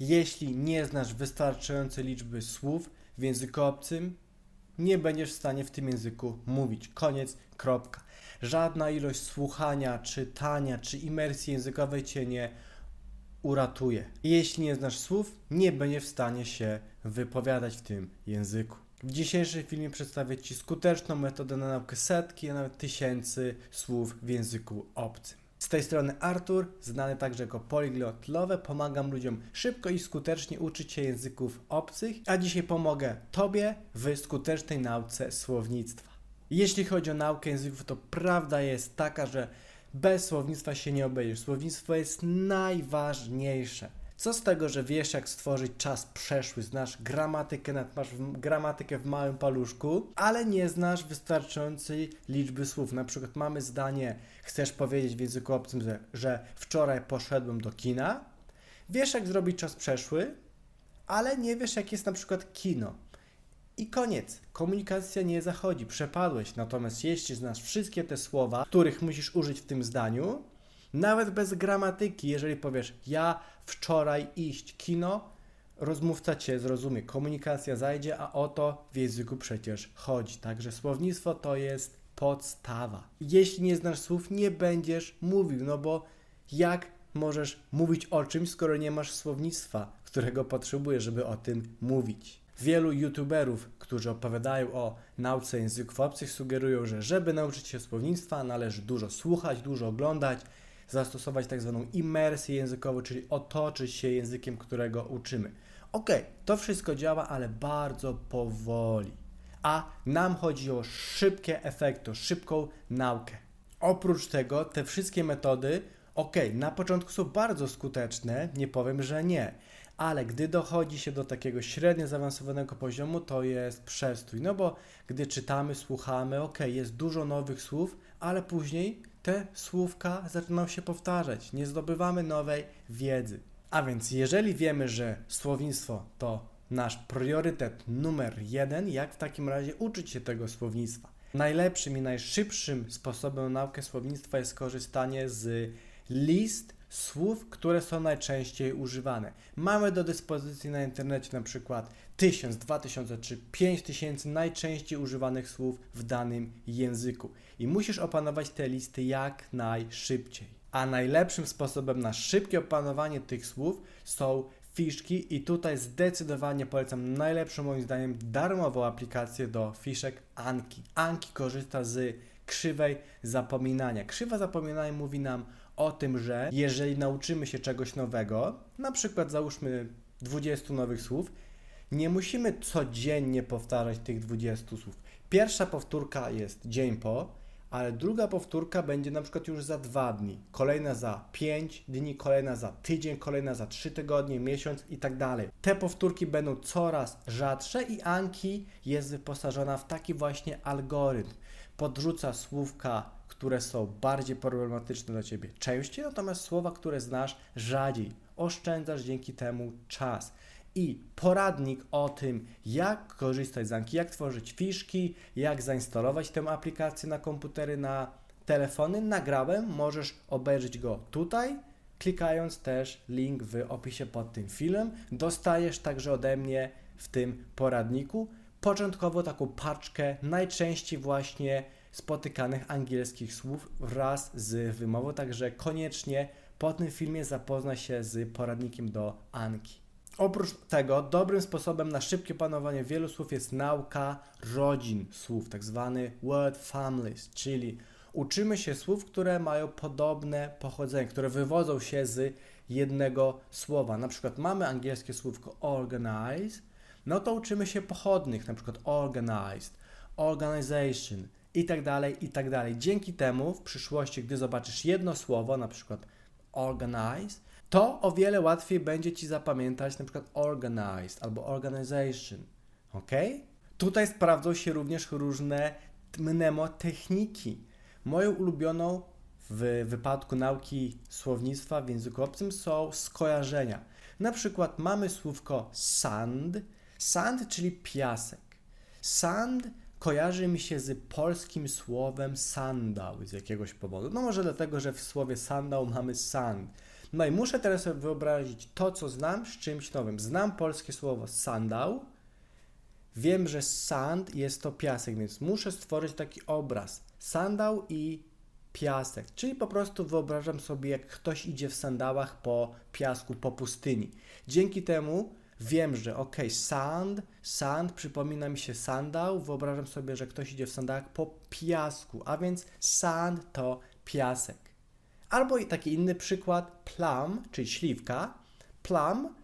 Jeśli nie znasz wystarczającej liczby słów w języku obcym, nie będziesz w stanie w tym języku mówić. Koniec, kropka. Żadna ilość słuchania, czytania czy imersji językowej cię nie uratuje. Jeśli nie znasz słów, nie będziesz w stanie się wypowiadać w tym języku. W dzisiejszym filmie przedstawię Ci skuteczną metodę na naukę setki, a nawet tysięcy słów w języku obcym. Z tej strony Artur, znany także jako Polyglot Love, pomagam ludziom szybko i skutecznie uczyć się języków obcych, a dzisiaj pomogę Tobie w skutecznej nauce słownictwa. Jeśli chodzi o naukę języków, to prawda jest taka, że bez słownictwa się nie obejdziesz. Słownictwo jest najważniejsze. Co z tego, że wiesz, jak stworzyć czas przeszły, znasz gramatykę, masz gramatykę w małym paluszku, ale nie znasz wystarczającej liczby słów. Na przykład mamy zdanie, chcesz powiedzieć w języku obcym, że, że wczoraj poszedłem do kina. Wiesz, jak zrobić czas przeszły, ale nie wiesz, jak jest na przykład kino. I koniec. Komunikacja nie zachodzi, przepadłeś. Natomiast jeśli znasz wszystkie te słowa, których musisz użyć w tym zdaniu, nawet bez gramatyki, jeżeli powiesz ja wczoraj iść kino, rozmówca cię zrozumie, komunikacja zajdzie, a o to w języku przecież chodzi. Także słownictwo to jest podstawa. Jeśli nie znasz słów, nie będziesz mówił, no bo jak możesz mówić o czymś, skoro nie masz słownictwa, którego potrzebujesz, żeby o tym mówić? Wielu youtuberów, którzy opowiadają o nauce języków obcych, sugerują, że żeby nauczyć się słownictwa, należy dużo słuchać, dużo oglądać, zastosować tak zwaną imersję językową, czyli otoczyć się językiem, którego uczymy. Ok, to wszystko działa, ale bardzo powoli. A nam chodzi o szybkie efekty, szybką naukę. Oprócz tego, te wszystkie metody, ok, na początku są bardzo skuteczne, nie powiem, że nie, ale gdy dochodzi się do takiego średnio zaawansowanego poziomu, to jest przestój. No bo gdy czytamy, słuchamy, ok, jest dużo nowych słów, ale później te słówka zaczynają się powtarzać. Nie zdobywamy nowej wiedzy. A więc, jeżeli wiemy, że słownictwo to nasz priorytet numer jeden, jak w takim razie uczyć się tego słownictwa? Najlepszym i najszybszym sposobem na naukę słownictwa jest korzystanie z list słów, które są najczęściej używane. Mamy do dyspozycji na internecie na przykład 1000, 2000 czy 5000 najczęściej używanych słów w danym języku i musisz opanować te listy jak najszybciej. A najlepszym sposobem na szybkie opanowanie tych słów są fiszki i tutaj zdecydowanie polecam najlepszą moim zdaniem darmową aplikację do fiszek Anki. Anki korzysta z krzywej zapominania. Krzywa zapominania mówi nam o tym, że jeżeli nauczymy się czegoś nowego, na przykład załóżmy 20 nowych słów, nie musimy codziennie powtarzać tych 20 słów. Pierwsza powtórka jest dzień po, ale druga powtórka będzie na przykład już za dwa dni, kolejna za 5 dni, kolejna za tydzień, kolejna za 3 tygodnie, miesiąc i tak dalej. Te powtórki będą coraz rzadsze i Anki jest wyposażona w taki właśnie algorytm. Podrzuca słówka, które są bardziej problematyczne dla Ciebie częściej, natomiast słowa, które znasz rzadziej. Oszczędzasz dzięki temu czas i poradnik o tym, jak korzystać z Anki, jak tworzyć fiszki, jak zainstalować tę aplikację na komputery, na telefony, nagrałem. Możesz obejrzeć go tutaj, klikając też link w opisie pod tym filmem. Dostajesz także ode mnie w tym poradniku początkowo taką paczkę najczęściej właśnie spotykanych angielskich słów wraz z wymową, także koniecznie po tym filmie zapoznaj się z poradnikiem do Anki. Oprócz tego, dobrym sposobem na szybkie panowanie wielu słów jest nauka rodzin słów, tak zwany word families, czyli uczymy się słów, które mają podobne pochodzenie, które wywodzą się z jednego słowa. Na przykład mamy angielskie słówko organize, no to uczymy się pochodnych, na przykład organized, organization i tak dalej, i tak dalej. Dzięki temu w przyszłości, gdy zobaczysz jedno słowo, na przykład organize, to o wiele łatwiej będzie Ci zapamiętać na przykład organized albo organization. Ok? Tutaj sprawdzą się również różne mnemotechniki. Moją ulubioną w wypadku nauki słownictwa w języku obcym są skojarzenia. Na przykład mamy słówko sand, sand czyli piasek. Sand kojarzy mi się z polskim słowem sandał z jakiegoś powodu. No może dlatego, że w słowie sandał mamy sand. No i muszę teraz sobie wyobrazić to, co znam, z czymś nowym. Znam polskie słowo sandał. Wiem, że sand jest to piasek, więc muszę stworzyć taki obraz. Sandał i piasek. Czyli po prostu wyobrażam sobie, jak ktoś idzie w sandałach po piasku, po pustyni. Dzięki temu wiem, że ok, sand, sand, przypomina mi się sandał. Wyobrażam sobie, że ktoś idzie w sandałach po piasku, a więc sand to piasek. Albo taki inny przykład, plum, czyli śliwka. Plum,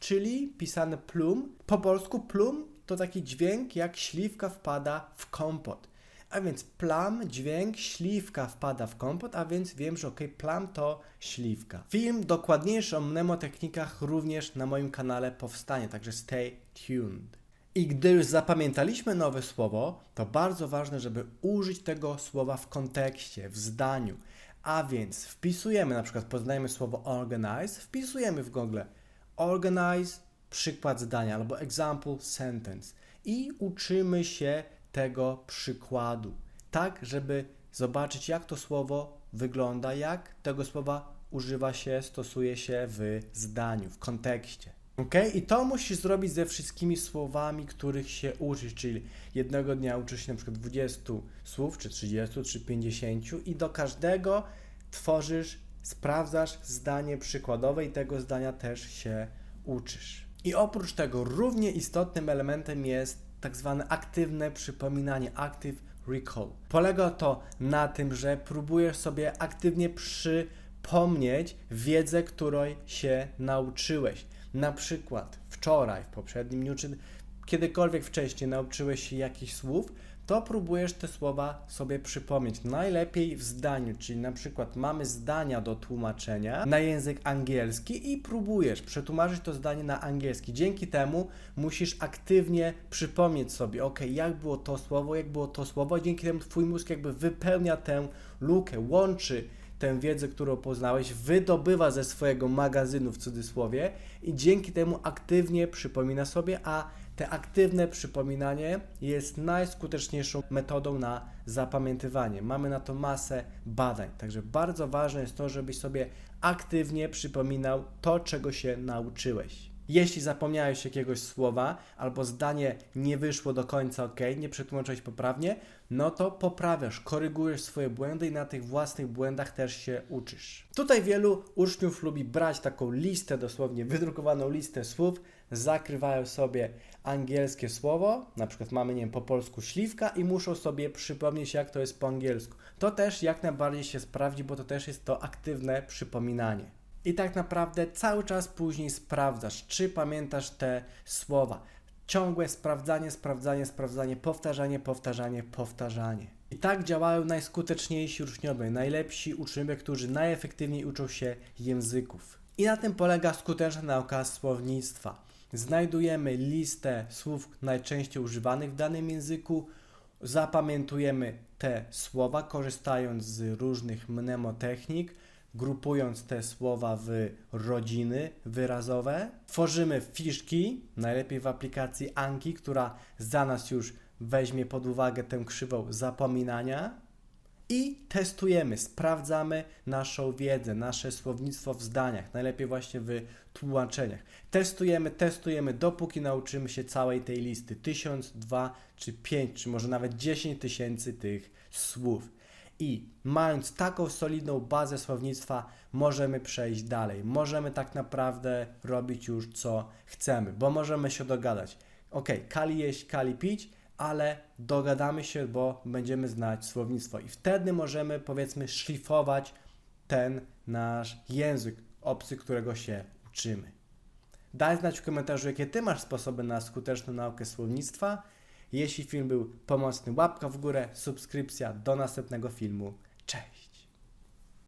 czyli pisane plum. Po polsku plum to taki dźwięk, jak śliwka wpada w kompot. A więc plum, dźwięk, śliwka wpada w kompot, a więc wiem, że ok, plum to śliwka. Film dokładniejszy o mnemotechnikach również na moim kanale powstanie, także stay tuned. I gdy już zapamiętaliśmy nowe słowo, to bardzo ważne, żeby użyć tego słowa w kontekście, w zdaniu. A więc wpisujemy, na przykład poznajemy słowo organize, wpisujemy w Google organize, przykład zdania albo example sentence i uczymy się tego przykładu, tak żeby zobaczyć jak to słowo wygląda, jak tego słowa używa się, stosuje się w zdaniu, w kontekście. Ok? I to musisz zrobić ze wszystkimi słowami, których się uczysz, czyli jednego dnia uczysz się na przykład 20 słów, czy 30, czy 50 i do każdego tworzysz, sprawdzasz zdanie przykładowe i tego zdania też się uczysz. I oprócz tego równie istotnym elementem jest tak zwane aktywne przypominanie, active recall. Polega to na tym, że próbujesz sobie aktywnie przypomnieć wiedzę, której się nauczyłeś. Na przykład wczoraj, w poprzednim dniu, czy kiedykolwiek wcześniej nauczyłeś się jakichś słów, to próbujesz te słowa sobie przypomnieć. Najlepiej w zdaniu, czyli na przykład mamy zdania do tłumaczenia na język angielski i próbujesz przetłumaczyć to zdanie na angielski. Dzięki temu musisz aktywnie przypomnieć sobie, ok, jak było to słowo, jak było to słowo, dzięki temu twój mózg jakby wypełnia tę lukę, łączy tę wiedzę, którą poznałeś, wydobywa ze swojego magazynu w cudzysłowie i dzięki temu aktywnie przypomina sobie, a te aktywne przypominanie jest najskuteczniejszą metodą na zapamiętywanie. Mamy na to masę badań, także bardzo ważne jest to, żebyś sobie aktywnie przypominał to, czego się nauczyłeś. Jeśli zapomniałeś jakiegoś słowa albo zdanie nie wyszło do końca ok, nie przetłumaczyłeś poprawnie, no to poprawiasz, korygujesz swoje błędy i na tych własnych błędach też się uczysz. Tutaj wielu uczniów lubi brać taką listę, dosłownie wydrukowaną listę słów, zakrywają sobie angielskie słowo, na przykład mamy, nie wiem, po polsku śliwka i muszą sobie przypomnieć, jak to jest po angielsku. To też jak najbardziej się sprawdzi, bo to też jest to aktywne przypominanie. I tak naprawdę cały czas później sprawdzasz, czy pamiętasz te słowa. Ciągłe sprawdzanie, sprawdzanie, sprawdzanie, powtarzanie, powtarzanie, powtarzanie. I tak działają najskuteczniejsi uczniowie, najlepsi uczniowie, którzy najefektywniej uczą się języków. I na tym polega skuteczna nauka słownictwa. Znajdujemy listę słów najczęściej używanych w danym języku, zapamiętujemy te słowa, korzystając z różnych mnemotechnik, grupując te słowa w rodziny wyrazowe. Tworzymy fiszki, najlepiej w aplikacji Anki, która za nas już weźmie pod uwagę tę krzywą zapominania. I testujemy, sprawdzamy naszą wiedzę, nasze słownictwo w zdaniach, najlepiej właśnie w tłumaczeniach. Testujemy, testujemy, dopóki nauczymy się całej tej listy. Tysiąc, dwa, czy pięć, czy może nawet dziesięć tysięcy tych słów. I mając taką solidną bazę słownictwa, możemy przejść dalej. Możemy tak naprawdę robić już co chcemy, bo możemy się dogadać. Ok, kali jeść, kali pić, ale dogadamy się, bo będziemy znać słownictwo i wtedy możemy, powiedzmy, szlifować ten nasz język obcy, którego się uczymy. Daj znać w komentarzu, jakie Ty masz sposoby na skuteczną naukę słownictwa. Jeśli film był pomocny, łapka w górę, subskrypcja. Do następnego filmu. Cześć!